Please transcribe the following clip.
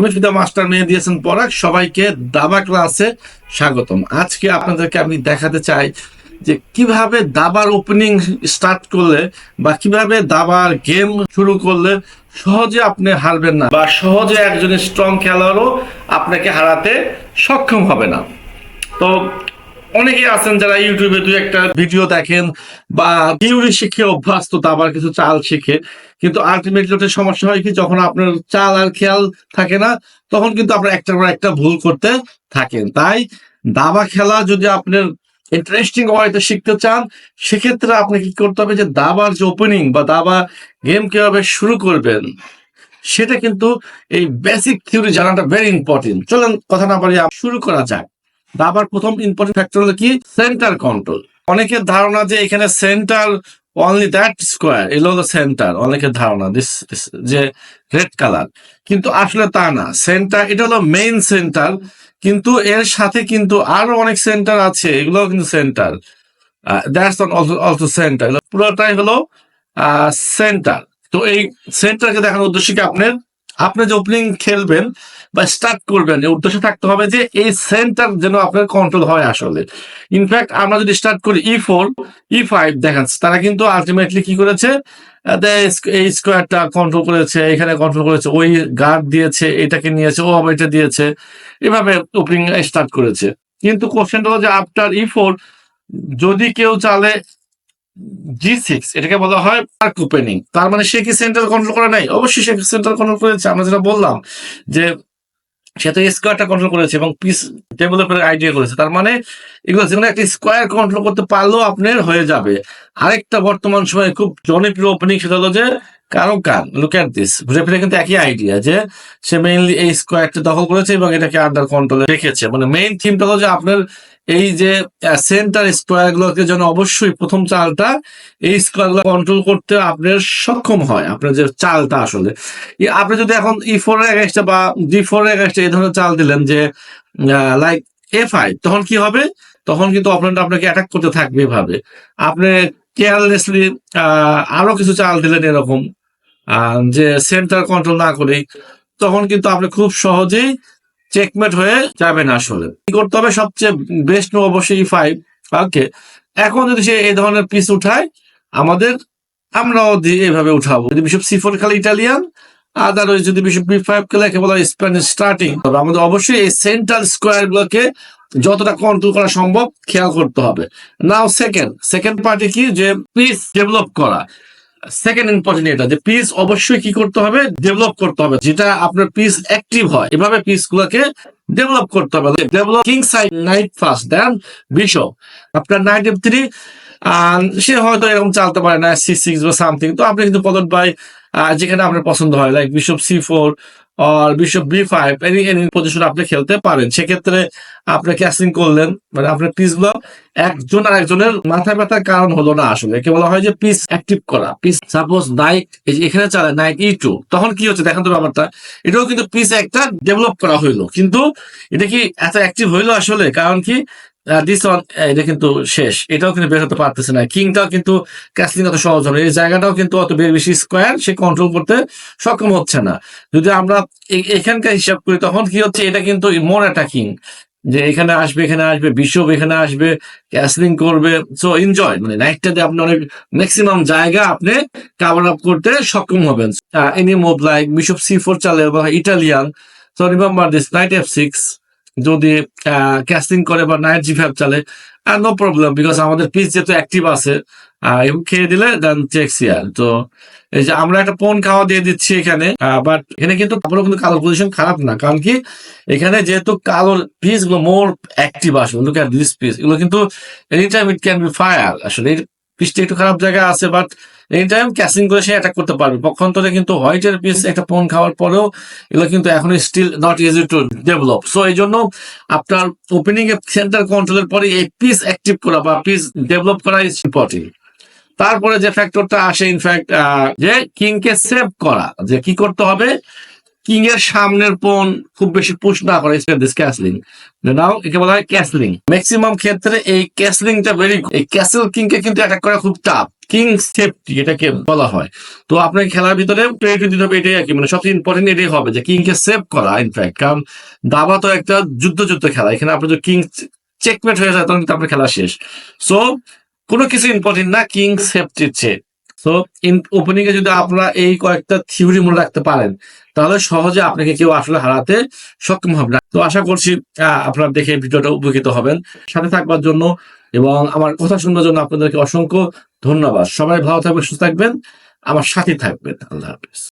আমি ফিদা মাস্টার মেয়ে দিয়েছেন পরাগ, সবাইকে দাবা ক্লাসে স্বাগতম। আজকে আপনাদেরকে আমি দেখাতে চাই যে কীভাবে দাবার ওপেনিং স্টার্ট করলে বা কীভাবে দাবার গেম শুরু করলে সহজে আপনি হারবেন না বা সহজে একজন স্ট্রং খেলোয়াড়ও আপনাকে হারাতে সক্ষম হবে না। তো অনেকেই আছেন যারা ইউটিউবে দুই একটা ভিডিও দেখেন বা থিওরি শিখে অভ্যস্ত আবার কিছু চাল শিখে। কিন্তু আলটিমেটলি ওটা সমস্যা হয় কি, যখন আপনার চাল আর খেয়াল থাকে না, তখন কিন্তু আপনার একটার পর একটা ভুল করতে থাকেন। তাই দাবা খেলা যদি আপনার ইন্টারেস্টিং ওয়াইতে শিখতে চান, সেক্ষেত্রে আপনাকে কি করতে হবে যে দাবার যে ওপেনিং বা দাবা গেম কীভাবে শুরু করবেন, সেটা কিন্তু এই বেসিক থিওরি জানাটা ভেরি ইম্পর্টেন্ট চলেন, কথা না পারি শুরু করা যাক। দাবার প্রথম ইম্পর্টেন্ট ফ্যাক্টর হলো কি? সেন্টার কন্ট্রোল অনেকের ধারণা যে এখানে সেন্টার অনলি দ্যাট স্কোয়ার এলো হলো সেন্টার অনেকের ধারণা দিস যে রেড কালার কিন্তু আসলে তা না সেন্টার এটা হলো মেইন সেন্টার কিন্তু এর সাথে কিন্তু আরও অনেক সেন্টার আছে এগুলো কিন্তু সেন্টার দ্যাটস অলসো সেন্টার পুরোটাই হলো সেন্টার তো এই সেন্টারকে দেখানোর উদ্দেশ্য কি আপনার? আপনি যে ওপেনিং খেলবেন বা স্টার্ট করবেন উদ্দেশ্য থাকতে হবে যে এই সেন্টার যেন আপনার কন্ট্রোল হয় আসলে। ইনফ্যাক্ট আমরা যদি স্টার্ট করি ই ফোর ই ফাইভ দেখেন, তারা কিন্তু আলটিমেটলি কি করেছে? এই স্কোয়ারটা কন্ট্রোল করেছে, এখানে কন্ট্রোল করেছে, ওই গার্ড দিয়েছে, এটাকে নিয়েছে, ও এটা দিয়েছে, এভাবে ওপেনিং স্টার্ট করেছে। কিন্তু কোশ্চেনটা হলো যে আফটার ই ফোর যদি কেউ চালে জি সিক্স এটাকে বলা হয় পার্ক ওপেনিং তার মানে সে কি সেন্টার কন্ট্রোল করে নাই? অবশ্যই সে সেন্টার কন্ট্রোল করেছে। আমরা যেটা বললাম যে সে তো স্কোয়ারটা কন্ট্রোল করেছে এবং পিস ডেভেলপের আইডিয়া করেছে। তার মানে এগুলো একটা স্কোয়ার কন্ট্রোল করতে পারলেও আপনার হয়ে যাবে। আরেকটা বর্তমান সময়ে খুব জনপ্রিয় ওপেনিং সেটা হলো যে কারও কান। লুক অ্যাট দিস ঘুরে ফিরে কিন্তু একই আইডিয়া যে সে মেইনলি এই স্কোয়ারটা দখল করেছে এবং এটাকে আন্ডার কন্ট্রোলে রেখেছে। মানে মেইন থিমটা হলো যে আপনার এই যে সেন্টার স্কোয়ার গুলোকে যেন অবশ্যই প্রথম চালটা এই স্কোয়ারগুলো কন্ট্রোল করতে আপনার সক্ষম হয়, আপনার যে চালটা আসলে। আপনি যদি এখন ই ফোর এগেনস্টে বা ডি ফোর এগেনস্টে এই ধরনের চাল দিলেন যে লাইক এ ফাইভ তখন কি হবে? তখন কিন্তু অপোনেন্ট আপনাকে অ্যাটাক করতে থাকবে এভাবে। আপনি কেয়ারলেসলি আরও কিছু চাল দিলেন এরকম যে সেন্টার কন্ট্রোল না করেই, তখন কিন্তু আপনি খুব সহজেই চেকমেট হয়ে যাবেন আসলে। কি করতে হবে? সবচেয়ে বেস্ট নো অবশ্যই ফাইভ ওকে এখন যদি সে এই ধরনের পিস উঠায়, আমাদের, আমরাও এভাবে উঠাবো। যদি বিশপ সি ফোর খেলে ইটালিয়ান আদারওয়াইজ যদি বিশপ বি ফাইভ খেলে একে বলা স্প্যানিশ স্টার্টিং তবে আমাদের অবশ্যই এই সেন্ট্রাল স্কোয়ার গুলোকে যতটা কন্ট্রোল করা সম্ভব খেয়াল করতে হবে। নাও সেকেন্ড সেকেন্ড পার্টি কি? যে পিস ডেভেলপ করা। সেকেন্ড ইম্পর্টেন্ট এটা যে পিস অবশ্যই কি করতে হবে? ডেভেলপ করতে হবে। যেটা আপনার পিস অ্যাক্টিভ হয়, এভাবে পিস গুলাকে ডেভেলপ করতে হবে। Develop king side knight first then bishop আপনার নাইট এফ থ্রি সে হয়তো এরকম চালতে পারে না সি সিক্স বা সামথিং তো আপনি কিন্তু পদ বাই যেখানে আপনার পছন্দ হয় লাইক বিশপ সি ফোর আর bishop B five any any position আপনি খেলতে পারেন, সেক্ষেত্রে আপনি ক্যাসিং করলেন মানে আপনার পিসগুলো একজন আর একজনের মাথা ব্যথার কারণ হলো না আসলে, একে বলা হয় যে পিস অ্যাক্টিভ করা পিস সাপোজ নাইট এখানে চালায় নাইট ই টু তখন কি হচ্ছে দেখেন তো ব্যাপারটা, এটাও কিন্তু পিস একটা ডেভেলপ করা হইল, কিন্তু এটা কি এত অ্যাক্টিভ হইল আসলে, কারণ কি দিস ওয়ান এটা কিন্তু শেষ। এটাও কিন্তু বের হতে পারতেছে না। কিংটাও কিন্তু ক্যাসলিং অত সহজ হবে এই জায়গাটাও কিন্তু অত বেশি স্কোয়ার সে কন্ট্রোল করতে সক্ষম হচ্ছে না। যদি আমরা এখানকার হিসাব করি, তখন কি হচ্ছে? এটা কিন্তু মোর অ্যাটাকিং যে এখানে আসবে এখানে আসবে বিশপ এখানে আসবে ক্যাসলিং করবে। সো এনজয় মানে নাইটটাতে আপনি অনেক ম্যাক্সিমাম জায়গা আপনি কাভার আপ করতে সক্ষম হবেন। Any move like bishop C four চালে বা Italian so remember this knight F six যদি ক্যাস্টিং করে বা নাইট ফাইভ চালে নো প্রবলেম বিকজ আমাদের পিস যেহেতু অ্যাক্টিভ আছে এবং খেয়ে দিলে দেন চেক্স ইয়ার তো এই যে আমরা একটা পোন খাওয়া দিয়ে দিচ্ছি এখানে বাট এখানে কিন্তু তারপরেও কিন্তু কালোর পজিশন খারাপ না, কারণ কি, এখানে যেহেতু কালোর পিসগুলো মোর অ্যাক্টিভ আসলে লুক অ্যাট দিস পিস এগুলো কিন্তু any time it can be fire আসলে পিসটা একটু খারাপ জায়গা আছে বাট এনি টাইম ক্যাসিং করে সে অ্যাটাক করতে পারবে। পক্ষান্তরে কিন্তু হোয়াইটের পিস একটা পোন খাওয়ার পরেও এগুলো কিন্তু এখন still not easy to develop so এই জন্য আপনার ওপেনিং এ সেন্টার কন্ট্রোলের পরে এই পিস অ্যাক্টিভ করা বা পিস ডেভেলপ করা ইজ ইম্পর্টেন্ট তারপরে যে ফ্যাক্টরটা আসে ইনফ্যাক্ট যে কিংকে সেভ করা, যে কি করতে হবে? কিং এর সামনের পণ খুব বেশি পুশ না করে ক্যাসলিং নাও একে বলা হয় ক্যাসলিং ম্যাক্সিমাম ক্ষেত্রে এই ক্যাসলিংটা ভেরি এই ক্যাসেল কিং কে কিন্তু অ্যাটাক করা খুব টাফ কিং সেফটি এটাকে বলা হয়। তো আপনাকে খেলার ভিতরে প্রায়োরিটি দিতে হবে, এটাই আর কি। মানে সবচেয়ে ইম্পর্টেন্ট এটাই হবে যে কিংকে সেভ করা ইনফ্যাক্ট কারণ দাবা তো একটা যুদ্ধ যুদ্ধ খেলা। এখানে আপনার যদি কিং চেকমেট হয়ে যায়, তখন কিন্তু আপনার খেলা শেষ। সো কোনো কিছু ইম্পর্টেন্ট না কিং সেফটির চেয়ে। সো ইন ওপেনিং এ যদি আপনারা এই কয়েকটা থিওরি মনে রাখতে পারেন, তাহলে সহজে আপনাকে কেউ আসলে হারাতে সক্ষম হবে না। তো আশা করছি আপনারা দেখে ভিডিওটা উপকৃত হবেন। সাথে থাকবার জন্য এবং আমার কথা শুনবার জন্য আপনাদেরকে অসংখ্য ধন্যবাদ। সবাই ভালো থাকবেন, সুস্থ থাকবেন। আমার সাথে থাকবেন। আল্লাহ হাফিজ।